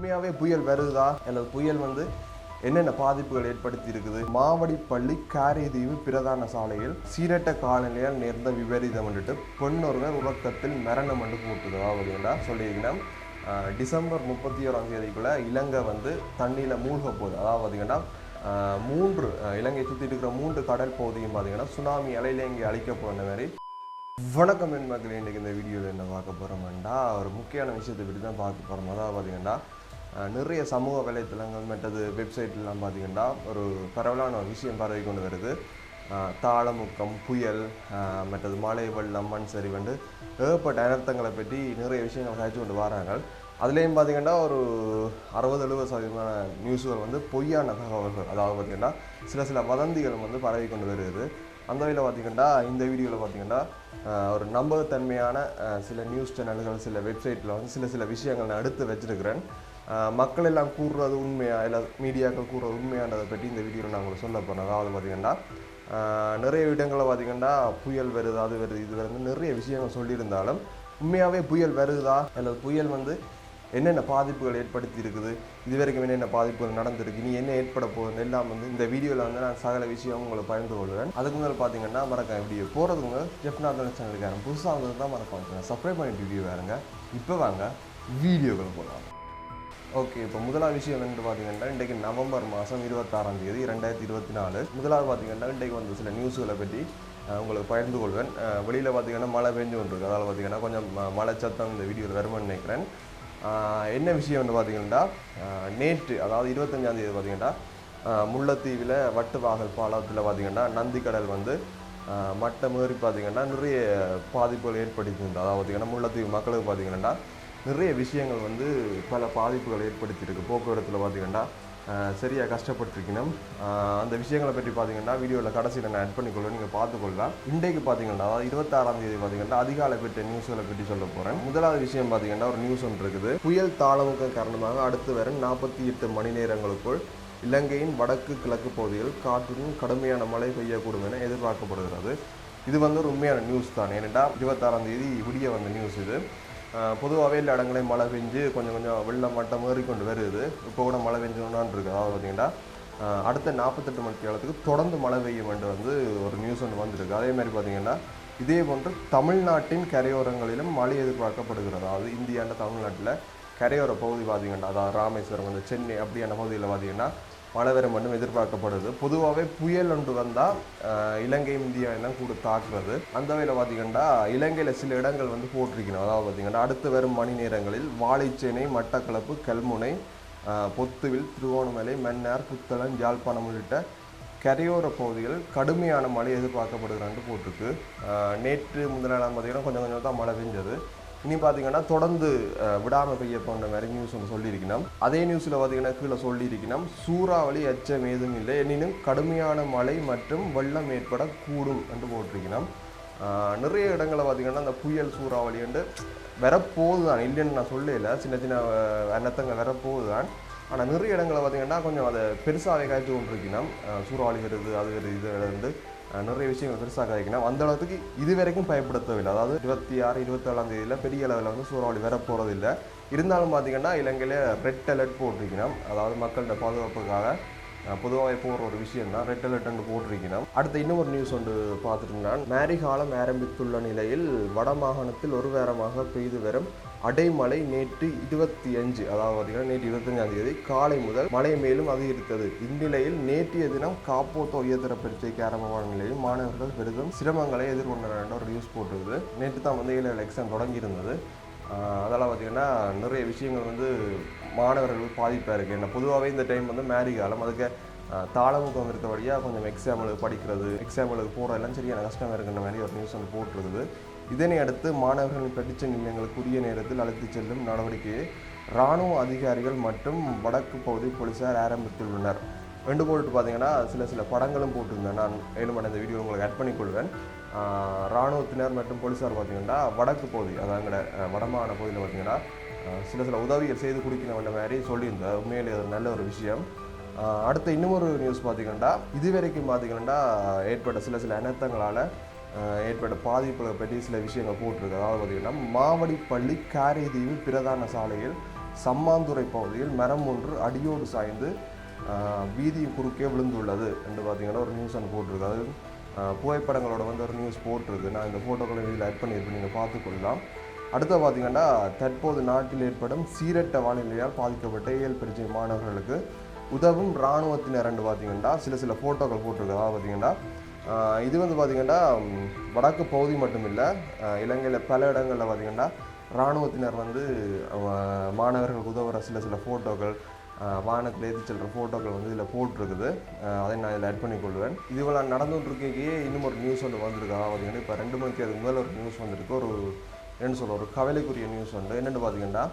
உண்மையாகவே புயல் வருதா? அல்லது புயல் வந்து என்னென்ன பாதிப்புகள் ஏற்படுத்தி இருக்குது மாவடிப்பள்ளி காரைதீவு பிரதான சாலையில் சீரட்ட காலநிலையால் நேர்ந்த விபரீதம் வந்துட்டு பெண்ணொருவர் உறக்கத்தில் மரணம் வந்து போட்டுது அப்படின்னா சொல்லியிருக்கணும் டிசம்பர் முப்பத்தி ஓராம் தேதிக்குள்ள இலங்கை வந்து தண்ணியில் மூழ்க போகுது. அதாவது பார்த்திங்கன்னா மூன்று இலங்கையை இலங்கை இருக்கிற மூன்று கடல் பகுதியும் பார்த்தீங்கன்னா சுனாமி அலையில இங்கே அழிக்க போன மாதிரி. வணக்கம் என் மக்கள் இன்றைக்கு இந்த வீடியோவில் என்ன பார்க்க போகிறோம்டா ஒரு முக்கியமான விஷயத்தை பற்றி தான் பார்க்க போகிறோம் அதாவது பார்த்தீங்கன்னா நிறைய சமூக வலைத்தளங்கள் மற்றது வெப்சைட்லாம் பார்த்தீங்கன்னா ஒரு பரவலான ஒரு விஷயம் பரவி கொண்டு வருது. தாளமுக்கம் புயல் மற்றது மழை வெள்ளம் மண் சரிவண்டு ஏகப்பட்ட அனர்த்தங்களை பற்றி நிறைய விஷயங்கள் சாய்ச்சி கொண்டு வராங்க. அதுலேயும் பார்த்தீங்கன்னா ஒரு அறுபது எழுபது சதவீதமான நியூஸ்கள் வந்து பொய்யான தகவல்கள். அதாவது பார்த்திங்கன்னா சில சில வதந்திகள் வந்து பரவி கொண்டு வருது. அந்த வகையில் பார்த்திங்கன்னா இந்த வீடியோவில் பார்த்திங்கன்னா ஒரு நம்பகத்தன்மையான சில நியூஸ் சேனல்கள் சில வெப்சைட்டில் வந்து சில சில விஷயங்கள் நான் எடுத்து வச்சிருக்கிறேன். மக்கள் எல்லாம் கூறுறது உண்மையாக இல்லை மீடியாக்கள் கூறுறது உண்மையானதை பற்றி இந்த வீடியோவில் நான் உங்களுக்கு சொல்ல போகிறேன் அதாவது பார்த்தீங்கன்னா நிறைய இடங்களில் பார்த்தீங்கன்னா புயல் வருது அது வருது இது வருது நிறைய விஷயங்கள் சொல்லியிருந்தாலும் உண்மையாகவே புயல் வருதா? அல்லது புயல் வந்து என்னென்ன பாதிப்புகள் ஏற்படுத்தி இருக்குது? இது வரைக்கும் என்னென்ன பாதிப்புகள் நடந்திருக்கு? நீ என்ன ஏற்பட போகுது எல்லாம் வந்து இந்த வீடியோவில் வந்து நான் சகல விஷயம் உங்களை பகிர்ந்து கொள்வேன் அதுக்கு முதல் பார்த்தீங்கன்னா மறக்காம வீடியோ போகிறதுங்க ஜெஃப்னாத்தன சேனலுக்காரன். புதுசாக வந்து தான் மறக்காம சப்ஸ்கிரைப் பண்ணிட்டு வீடியோ வேறுங்க இப்போ வாங்க வீடியோக்களை போகலாம். ஓகே இப்போ முதலாவது விஷயம் என்னென்னு பார்த்தீங்கன்னா இன்றைக்கு நவம்பர் மாதம் இருபத்தாறாம் தேதி ரெண்டாயிரத்தி இருபத்தி நாலு. முதலாவது பார்த்தீங்கன்னா இன்றைக்கு வந்து சில நியூஸ்களை பற்றி உங்களுக்கு பகிர்ந்து கொள்வேன். வெளியில் பார்த்தீங்கன்னா மழை பெஞ்சு கொண்டிருக்கு அதாவது பார்த்தீங்கன்னா கொஞ்சம் மழை சத்தம் இந்த வீடியோவில் வருமானு நினைக்கிறேன். என்ன விஷயம்னு பார்த்தீங்கன்னா நேற்று அதாவது இருபத்தஞ்சாம் தேதி பார்த்தீங்கன்னா முல்லைத்தீவில் வட்டுவாகல் பாலத்தில் பார்த்தீங்கன்னா நந்திக்கடல் வந்து அஹ், மட்டம் பார்த்தீங்கன்னா நிறைய பாதிப்புகள் ஏற்படுத்தியிருந்தது அதாவது பார்த்தீங்கன்னா முல்லைத்தீவு மக்களுக்கு பார்த்தீங்கன்னா நிறைய விஷயங்கள் வந்து பல பாதிப்புகள் ஏற்படுத்தியிருக்கு. போக்குவரத்தில் பார்த்தீங்கன்னா சரியாக சரியா கஷ்டப்பட்டிருக்கணும். அந்த விஷயங்களை பற்றி பார்த்தீங்கன்னா வீடியோவில் கடைசியில் நான் ஆட் பண்ணிக்கொள்ள நீங்கள் பார்த்துக்கொள்ளலாம் இன்றைக்கு பார்த்தீங்கன்னா அதாவது இருபத்தாறாம் தேதி பார்த்தீங்கன்னா அதிகாலை பெற்ற நியூஸ்களை பற்றி சொல்ல போகிறேன் முதலாவது விஷயம் பார்த்தீங்கன்னா ஒரு நியூஸ் ஒன்று இருக்குது. புயல் தாளமுக்கம் காரணமாக அடுத்து வரும் நாற்பத்தி எட்டு மணி நேரங்களுக்குள் இலங்கையின் வடக்கு கிழக்கு பகுதியில் காற்றுடன் கடுமையான மழை பெய்யக்கூடும் என எதிர்பார்க்கப்படுகிறது. இது வந்து ஒரு உண்மையான நியூஸ் தான். ஏனென்றால் இருபத்தாறாம் தேதி விடிய வந்த நியூஸ் இது. பொதுவாகவே எல்லா இடங்களையும் மழை பெஞ்சு கொஞ்சம் கொஞ்சம் வெள்ளம் மட்டம் ஏறிக்கொண்டு வருது. இப்போ கூட மழை பெஞ்சோன்னான் இருக்குது அதாவது பார்த்தீங்கன்னா அடுத்த நாற்பத்தெட்டு மணி காலத்துக்கு தொடர்ந்து மழை பெய்யும் என்று வந்து ஒரு நியூஸ் ஒன்று வந்திருக்கு. அதே மாதிரி பார்த்தீங்கன்னா இதே போன்று தமிழ்நாட்டின் கரையோரங்களிலும் மழை எதிர்பார்க்கப்படுகிறது. அதாவது இந்தியாண்ட தமிழ்நாட்டில் கரையோர பகுதி பார்த்தீங்கன்னா அதாவது ராமேஸ்வரம் வந்து சென்னை அப்படியான பகுதியில் பார்த்தீங்கன்னா மழை வரும் மட்டும் எதிர்பார்க்கப்படுது. பொதுவாகவே புயல் ஒன்று வந்தால் இலங்கை இந்தியா எல்லாம் கூட தாக்குறது. அந்த வகையில் பார்த்தீங்கன்னா இலங்கையில் சில இடங்கள் வந்து போட்டிருக்கணும். அதாவது பார்த்தீங்கன்னா அடுத்து வரும் மணி நேரங்களில் வாழைச்சேனை மட்டக்களப்பு கல்முனை பொத்துவில் திருவோணமலை மன்னார் புத்தளம் யாழ்ப்பாணம் உள்ளிட்ட கரையோர பகுதிகள் கடுமையான மழை எதிர்பார்க்கப்படுகிறான்னு போட்டிருக்கு. நேற்று முதலாளம் பார்த்தீங்கன்னா கொஞ்சம் கொஞ்சம் தான் மழை பெஞ்சது. இனி பார்த்தீங்கன்னா தொடர்ந்து விடாமல் விடாம பெய்ய போன்ற மாதிரி நியூஸ் ஒன்று சொல்லியிருக்கணும். அதே நியூஸில் பார்த்தீங்கன்னா கீழே சொல்லியிருக்கணும். சூறாவளி அச்சம் ஏதும் இல்லை. எனினும் கடுமையான மழை மற்றும் வெள்ளம் ஏற்படக்கூடும் என்று போட்டிருக்கணும். நிறைய இடங்களில் பார்த்தீங்கன்னா அந்த புயல் சூறாவளி வந்து வரப்போகுது தான் இல்லைன்னு நான் சொல்லல. சின்ன சின்ன அன்னத்தங்க வரப்போகுது தான் ஆனால் நிறைய இடங்களில் பார்த்தீங்கன்னா கொஞ்சம் அதை பெருசாகவே காய்ச்சி கொண்டிருக்கணும். சூறாவளி வருது அது வருது இது வந்து நிறைய விஷயங்கள் பெருசாக காய்க்கணும் அந்த அளவுக்கு இது வரைக்கும் பயப்படுத்தவில்லை அதாவது இருபத்தி ஆறு இருபத்தேழாம் தேதியில் பெரிய அளவில் வந்து சூறாவளி வரப்போகிறது இல்லை இருந்தாலும் பார்த்தீங்கன்னா இலங்கையில் ரெட் அலர்ட் போட்டிருக்கணும். அதாவது மக்களோட பாதுகாப்புக்காக பொதுவாக போகிற ஒரு விஷயம் தான் ரெட் அலர்ட் போட்டிருக்கணும். அடுத்து இன்னும் ஒரு நியூஸ் ஒன்று பார்த்துருந்தான் மேரி காலம் ஆரம்பித்துள்ள நிலையில் வட மாகாணத்தில் ஒரு வாரமாக பெய்து வரும் அடைமழை நேற்று இருபத்தி அஞ்சு அதாவது பார்த்தீங்கன்னா நேற்று இருபத்தஞ்சாம் தேதி காலை முதல் மழை மேலும் அதிகரித்தது. இந்நிலையில் நேற்றைய தினம் காப்போத்த உயர்தர பரீட்சைக்கு ஆரம்பமான நிலையில் மாணவர்கள் பெரிதும் சிரமங்களை எதிர்கொண்டனர் ஒரு நியூஸ் போட்டிருக்குது. நேற்று தான் வந்து ஏழு எக்ஸாம் தொடங்கியிருந்தது. அதெல்லாம் பார்த்தீங்கன்னா நிறைய விஷயங்கள் வந்து மாணவர்கள் பாதிப்பாக இருக்குது ஏன்னா பொதுவாகவே இந்த டைம் வந்து மேரி காலம். அதுக்கு தாளமுகம் இருக்க வழியாக கொஞ்சம் எக்ஸாம்பிளுக்கு படிக்கிறது எக்ஸாம்பிளுக்கு போகிறதெல்லாம் சரியான கஷ்டமாக இருக்கின்ற மாதிரி ஒரு நியூஸ் வந்து போட்டிருக்குது. இதனை அடுத்து மாணவர்களின் பரீட்சை நிலையங்களுக்குரிய நேரத்தில் அழைத்துச் செல்லும் நடவடிக்கையை இராணுவ அதிகாரிகள் மற்றும் வடக்கு பகுதி போலீசார் ஆரம்பித்துள்ளனர். ரெண்டு போல்ட்டு பார்த்தீங்கன்னா சில சில படங்களும் போட்டிருந்தேன். நான் வேணுமான இந்த வீடியோ உங்களுக்கு ஆட் பண்ணிக்கொள்வேன். இராணுவத்தினர் மற்றும் போலீஸார் பார்த்தீங்கன்னா வடக்கு பகுதி அதாங்கட வடமான பகுதியில் பார்த்தீங்கன்னா சில சில உதவிகள் செய்து கொடுக்கணும் மாதிரி சொல்லியிருந்தேன். உண்மையிலே அது நல்ல ஒரு விஷயம். அடுத்த இன்னும் ஒரு நியூஸ் பார்த்தீங்கன்னா இது வரைக்கும் பார்த்தீங்கன்னா ஏற்பட்ட சில சில அனர்த்தங்களால் ஏற்பட்ட பாதிப்புகளை பற்றி சில விஷயங்கள் போட்டிருக்கு. அதாவது பார்த்தீங்கன்னா மாவடிப்பள்ளி காரைதீவு பிரதான சாலையில் சம்மாந்துறை பகுதியில் மரம் ஒன்று அடியோடு சாய்ந்து வீதி குறுக்கே விழுந்துள்ளது என்று பார்த்தீங்கன்னா ஒரு நியூஸ் ஒன்று போட்டிருக்கு. அது புகைப்படங்களோட வந்து ஒரு நியூஸ் போட்டிருக்கு. நான் இந்த ஃபோட்டோக்களை இதில் ஆட் பண்ணியிருப்பேன். நீங்கள் பார்த்துக்கொள்ளலாம். அடுத்து பார்த்தீங்கன்னா தற்போது நாட்டில் ஏற்படும் சீரற்ற வானிலையால் பாதிக்கப்பட்ட இயல் பிரச்சனை மாணவர்களுக்கு உதவும் இராணுவத்தினர் பார்த்தீங்கன்னா சில சில ஃபோட்டோக்கள் போட்டிருக்கு. அதாவது பார்த்தீங்கன்னா இது வந்து பார்த்திங்கன்னா வடக்கு பகுதி மட்டும் இல்லை இலங்கையில் பல இடங்களில் பார்த்திங்கன்னா இராணுவத்தினர் வந்து மாணவர்களுக்கு உதவுற சில சில ஃபோட்டோக்கள் வானத்தில் ஏற்றி செல்கிற ஃபோட்டோக்கள் வந்து இதில் போட்டிருக்குது. அதை நான் இதில் ஆட் பண்ணிக்கொள்வேன் இதுவெல்லாம் நடந்துகிட்ருக்கையே இன்னும் ஒரு நியூஸ் ஒன்று வந்திருக்கா. பார்த்திங்கன்னா பார்த்தீங்கன்னா இப்போ ரெண்டு மணிக்கு அதுக்கு முதல்ல ஒரு நியூஸ் வந்திருக்கு. ஒரு என்ன சொல்ல ஒரு கவலைக்குரிய நியூஸ் வந்து என்னென்னு பார்த்தீங்கன்னா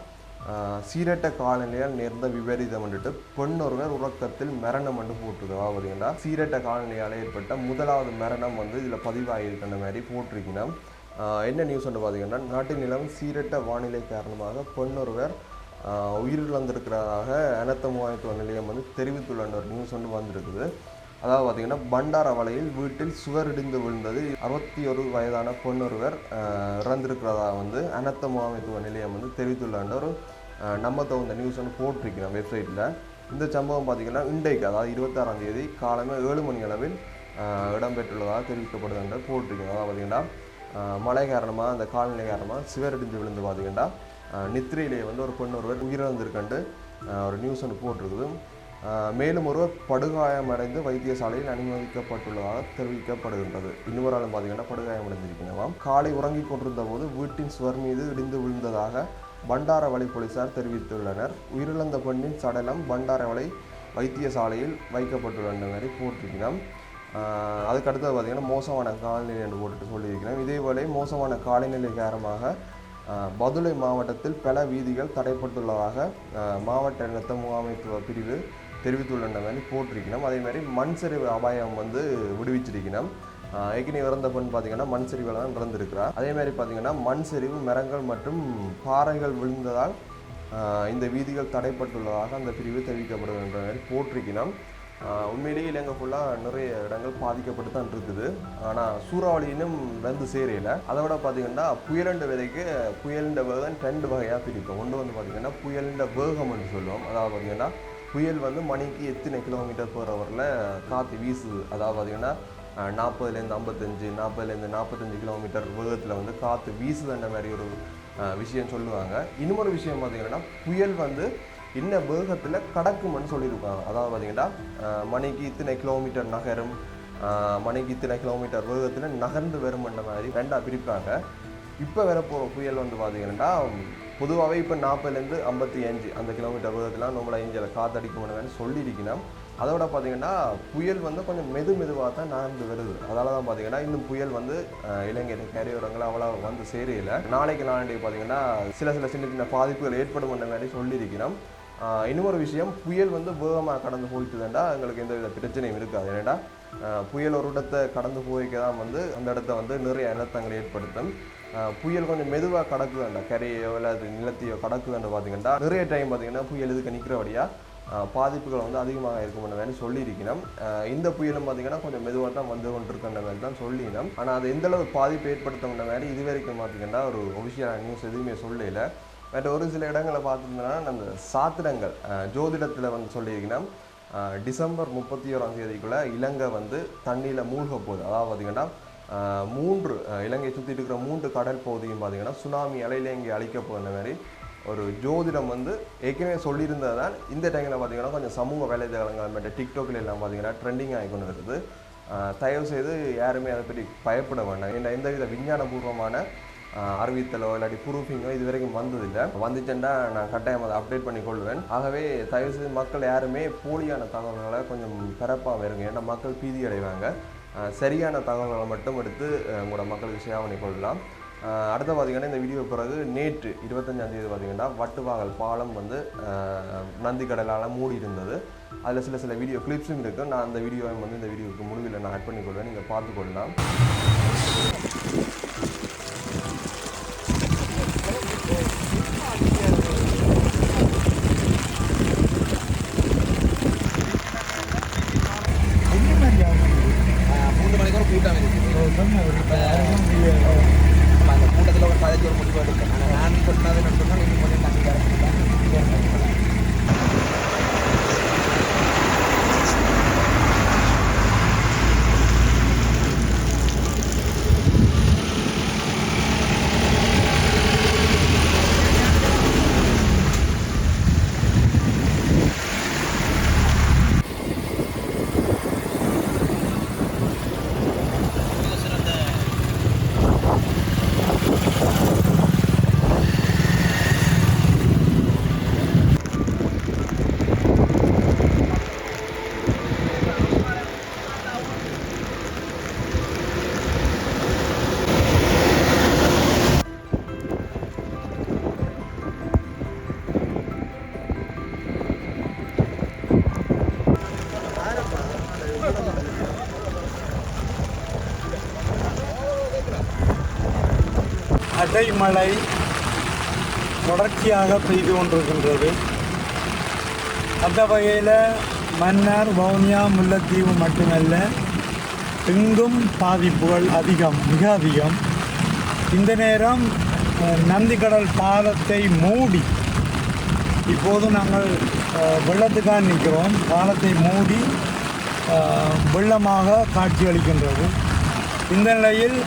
சீரட்ட காலநிலையால் நேர்ந்த விபரீதம் வந்துட்டு பெண்ணொருவர் உறக்கத்தில் மரணம் வந்து போட்டிருக்கு. பார்த்தீங்கன்னா சீரட்ட காலநிலையால் ஏற்பட்ட முதலாவது மரணம் வந்து இதில் பதிவாகியிருக்கின்ற மாதிரி போட்டிருக்கணும் என்ன நியூஸ் வந்து பார்த்தீங்கன்னா நாட்டின் நிலம் சீரட்ட வானிலை காரணமாக பெண்ணொருவர் உயிரிழந்திருக்கிறதாக அனர்த்த முகாமைத்துவ நிலையம் வந்து தெரிவித்துள்ள ஒரு நியூஸ் வந்து வந்திருக்குது. அதாவது பார்த்தீங்கன்னா பண்டாரவளையில் வீட்டில் சுவர் இடிந்து விழுந்தது. அறுபத்தி ஒரு வயதான பொண்ணொருவர் இறந்திருக்கிறதா வந்து அனர்த்த முகாமைத்துவ நிலையம் வந்து தெரிவித்துள்ளாண்ட ஒரு நம்ம தகுந்த நியூஸ் வந்து போட்டிருக்கிறோம் வெப்சைட்டில் இந்த சம்பவம் பார்த்தீங்கன்னா இன்றைக்கு அதாவது இருபத்தாறாம் தேதி காலமே ஏழு மணி அளவில் இடம்பெற்றுள்ளதாக தெரிவிக்கப்படுது என்று போட்டிருக்கோம் அதாவது பார்த்திங்கன்னா மழை காரணமாக அந்த காலநிலை காரணமாக சுவர் இடிந்து விழுந்து பார்த்திங்கன்னா ஆஹ், நித்திரையிலே வந்து ஒரு பெண் ஒருவர் உயிரிழந்திருக்கண்டு ஒரு நியூஸ் ஒன்று போட்டிருக்குது. மேலும் ஒருவர் படுகாயமடைந்து வைத்தியசாலையில் அனுமதிக்கப்பட்டுள்ளதாக தெரிவிக்கப்படுகின்றது. இன்னொரு பார்த்தீங்கன்னா படுகாயமடைந்திருக்கிறவாம். காலை உறங்கிக் கொண்டிருந்த போது வீட்டின் சுவர் மீது இடிந்து விழுந்ததாக பண்டாரவளை போலீசார் தெரிவித்துள்ளனர். உயிரிழந்த பெண்ணின் சடலம் பண்டாரவளை வைத்தியசாலையில் வைக்கப்பட்டுள்ள மாதிரி போட்டிருக்கிறோம் அதுக்கடுத்தது அதுக்கு அடுத்தது பார்த்தீங்கன்னா மோசமான காலநிலை என்று போட்டுட்டு சொல்லியிருக்கிறோம் இதேவேளை மோசமான காலநிலை காரணமாக பதுளை மாவட்டத்தில் பல வீதிகள் தடைப்பட்டுள்ளதாக மாவட்ட நிறுத்த முகாமைத்துவ பிரிவு தெரிவித்துள்ளன மாதிரி போட்டிருக்கணும் அதே மாதிரி மண் சரிவு அபாயம் வந்து விடுவிச்சிருக்கணும் ஏற்கனவே இறந்த பெண் பார்த்தீங்கன்னா மண் சரிவில் தான் இறந்திருக்கிறார் அதே மாதிரி பார்த்தீங்கன்னா மண் சரிவு மரங்கள் மற்றும் பாறைகள் விழுந்ததால் இந்த வீதிகள் தடைப்பட்டுள்ளதாக அந்த பிரிவு தெரிவிக்கப்படுகின்ற மாதிரி போட்டிருக்கணும் உண்மையிலேயே இலங்கை ஃபுல்லாக நிறைய இடங்கள் பாதிக்கப்பட்டு தான் இருக்குது. ஆனால் சூறாவளி இன்னும் வந்து சேரையில் அதை விட பார்த்திங்கன்னா புயலண்ட விதைக்கு புயலண்ட வேகம் ரெண்டு வகையாக பிரிப்போம். ஒன்று வந்து பார்த்திங்கன்னா புயலண்ட வேகம்னு சொல்லுவோம். அதாவது பார்த்திங்கன்னா புயல் வந்து மணிக்கு எத்தனை கிலோமீட்டர் போகிற வரல காற்று வீசுது? அதாவது பார்த்தீங்கன்னா நாற்பதுலேருந்து ஐம்பத்தஞ்சு நாற்பதுலேருந்து நாற்பத்தஞ்சு கிலோமீட்டர் வேகத்தில் வந்து காற்று வீசுதுன்ற மாதிரி ஒரு விஷயம் சொல்லுவாங்க. இன்னொரு விஷயம் பார்த்திங்கன்னா புயல் வந்து இன்ன வேகத்தில் கடக்கும்னு சொல்லியிருப்பாங்க அதாவது பார்த்தீங்கன்னா மணிக்கு இத்தனை கிலோமீட்டர் நகரும் மணிக்கு இத்தனை கிலோமீட்டர் வேகத்தில் நகர்ந்து வரும்ன்ற மாதிரி ரெண்டாக பிரிப்பாங்க. இப்போ வரப்போகிற புயல் வந்து பார்த்திங்கன்னா பொதுவாகவே இப்போ நாற்பதுலேருந்து ஐம்பத்தி அஞ்சு அந்த கிலோமீட்டர் வேகத்தில் நம்மளை இஞ்சில் காத்தடிக்கும்னு சொல்லியிருக்கணும் அதோட பார்த்தீங்கன்னா புயல் வந்து கொஞ்சம் மெது மெதுவாக தான் நடந்து வருது. அதால் தான் பார்த்தீங்கன்னா இன்னும் புயல் வந்து இலங்கையில் இலங்கையின் கரையோரங்கள் அவ்வளோ வந்து சேரையில் நாளைக்கு நாளைக்கு பார்த்தீங்கன்னா சில சில சின்ன சின்ன பாதிப்புகள் ஏற்படும் என்ற மாதிரி சொல்லியிருக்கிறோம் இன்னொரு விஷயம் புயல் வந்து வேகமாக கடந்து போயிட்டுதுண்டா எங்களுக்கு எந்த வித பிரச்சனையும் இருக்காது. ஏன்னா புயல் ஒரு இடத்தை கடந்து போய்க்க தான் வந்து அந்த இடத்த வந்து நிறைய அனர்த்தங்கள் ஏற்படுத்தும். புயல் கொஞ்சம் மெதுவாக கடக்குதாண்டா? கரையோ இல்லை அது நிலத்தையோ கடக்குதுன்னு பார்த்தீங்கன்னா நிறைய டைம் பார்த்தீங்கன்னா புயல் இதுக்கு நிற்கிறபடியாக பாதிப்புகள் வந்து அதிகமாக இருக்கும்னு மாதிரி சொல்லியிருக்கணும். இந்த புயலும் பார்த்தீங்கன்னா கொஞ்சம் மெதுவாக தான் வந்து கொண்டிருக்கின்ற மாதிரி தான் சொல்லினோம். ஆனால் அது எந்தளவு பாதிப்பு ஏற்படுத்தும்ன்ற மாதிரி இது வரைக்கும் பார்த்தீங்கன்னா ஒரு ஒஃபிஷியலான நியூஸ் எதுவுமே சொல்லல. பட் ஒரு சில இடங்களை பார்த்துருந்தோம்னா அந்த சாத்திரங்கள் ஜோதிடத்தில் வந்து சொல்லியிருக்கணும். டிசம்பர் முப்பத்தி ஓராம் தேதிக்குள்ளே இலங்கை வந்து தண்ணியில் மூழ்க போகுது. அதாவது பார்த்தீங்கன்னா மூன்று இலங்கையை இலங்கை சுற்றிட்டு இருக்கிற மூன்று கடல் பகுதியும் பார்த்தீங்கன்னா சுனாமி அலையில் இங்கே அழிக்க போகிற மாதிரி ஒரு ஜோதிடம் வந்து ஏற்கனவே சொல்லியிருந்ததால் இந்த டைமில் பார்த்தீங்கன்னா கொஞ்சம் சமூக வேலைத்தளங்கள் மற்ற டிக்டாக்ல எல்லாம் பார்த்தீங்கன்னா ட்ரெண்டிங் ஆகி கொண்டு இருக்குது. தயவு செய்து யாருமே அதை பற்றி பயப்பட வேண்டாம். ஏன்னா எந்தவித விஞ்ஞானபூர்வமான அறிவித்தலோ இல்லாட்டி ப்ரூஃபிங்கோ இது வரைக்கும் வந்ததில்லை. வந்துச்சுன்னா நான் கட்டாயம் அதை அப்டேட் பண்ணி கொள்வேன். ஆகவே தயவுசெய்து மக்கள் யாருமே போலியான தகவல்களை கொஞ்சம் பிறப்பாக இருங்க. ஏன்னா மக்கள் பீதி அடைவாங்க சரியான தகவல்களை மட்டும் எடுத்து உங்களோட மக்களுக்கு ஷேர் பண்ணி கொள்ளலாம். அடுத்த அடுத்து பார்த்தீங்கன்னா இந்த வீடியோ பிறகு நேற்று இருபத்தஞ்சாந்தேதி பார்த்தீங்கன்னா வட்டுவாகல் பாலம் வந்து நந்தி கடலால் மூடி இருந்தது அதில் சில சில வீடியோ கிளிப்ஸும் இருக்குது நான் அந்த வீடியோவை வந்து இந்த வீடியோவுக்கு முடிவில் நான் ஆட் பண்ணிக்கொள்வேன் நீங்கள் பார்த்துக்கொள்ளலாம் மூணு மணிக்கு ஒரு கூட்டம் இருக்கு அப்ப அந்த கூட்டத்தில் ஒரு பதினஞ்சு ஒரு முடிவு எடுக்கும் ஆனால் நான் சொன்னது நான் சொன்னால் இன்னும் கொஞ்சம் தண்ணி கோடை மழை தொடர்ச்சியாக பெய்து கொண்டிருக்கின்றது. அந்த வகையில் மன்னார் வவுனியா முல்லைத்தீவு மட்டுமல்ல எங்கும் பாதிப்புகள் அதிகம் மிக அதிகம். இந்த நேரம் நந்திக்கடல் பாலத்தை மூடி இப்போது நாங்கள் வெள்ளத்துக்காக நிற்கிறோம். பாலத்தை மூடி வெள்ளமாக காட்சியளிக்கின்றது. இந்த நிலையில்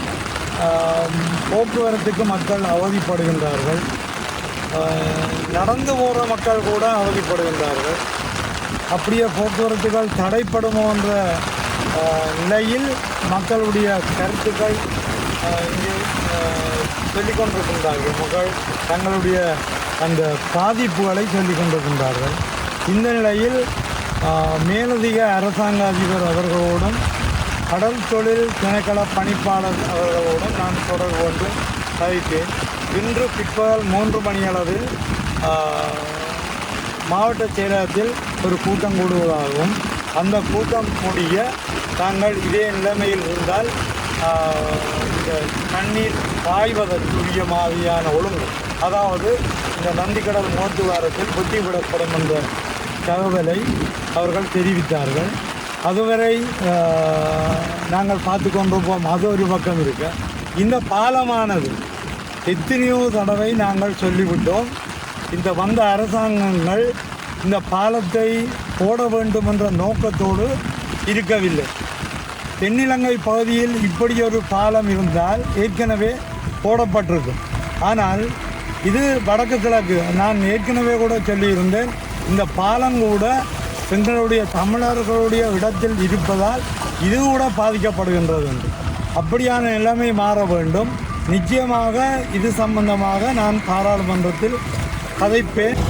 போக்குவரத்துக்கு மக்கள் அவதிப்படுகின்றார்கள். நடந்து போகிற மக்கள் கூட அவதிப்படுகின்றார்கள். அப்படியே போக்குவரத்துகள் தடைப்படுமோ என்ற நிலையில் மக்களுடைய கருத்துக்கள் இங்கே சொல்லிக் கொண்டிருக்கின்றார்கள். மக்கள் தங்களுடைய அந்த பாதிப்புகளை சொல்லிக் கொண்டிருக்கின்றார்கள். இந்த நிலையில் மேலதிக அரசாங்க அதிபர் அவர்களோடும் கடல் தொழில் திணைக்கள பணிப்பாளர் அவர்களோடு நான் தொடர்பு கொண்டு தவிப்பேன் இன்று பிற்பகல் மூன்று மணியளவில் மாவட்ட செயலகத்தில் ஒரு கூட்டம் கூடுவதாகவும் அந்த கூட்டம் கூடிய தாங்கள் இதே நிலைமையில் இருந்தால் இந்த தண்ணீர் பாய்வதற்குரிய மாதிரியான ஒழுங்கு அதாவது இந்த நந்திக்கடல் முகத்துவாரத்தில் புத்திவிடப்படும் என்ற தகவலை அவர்கள் தெரிவித்தார்கள். அதுவரை நாங்கள் பார்த்து கொண்டிருப்போம். அது ஒரு பக்கம் இருக்கு. இந்த பாலமானது எத்தனையோ தடவை நாங்கள் சொல்லிவிட்டோம். இந்த வந்த அரசாங்கங்கள் இந்த பாலத்தை போட வேண்டும் என்ற நோக்கத்தோடு இருக்கவில்லை. தென்னிலங்கை பகுதியில் இப்படி ஒரு பாலம் இருந்தால் ஏற்கனவே போடப்பட்டிருக்கும் ஆனால் இது வடக்கு கிழக்கு. நான் ஏற்கனவே கூட சொல்லியிருந்தேன் இந்த பாலம் கூட எங்களுடைய தமிழர்களுடைய இடத்தில் இருப்பதால் இது கூட பாதிக்கப்படுகின்றது என்று. அப்படியான நிலைமை மாற வேண்டும். நிச்சயமாக இது சம்பந்தமாக நான் பாராளுமன்றத்தில் கதைப்பேன்.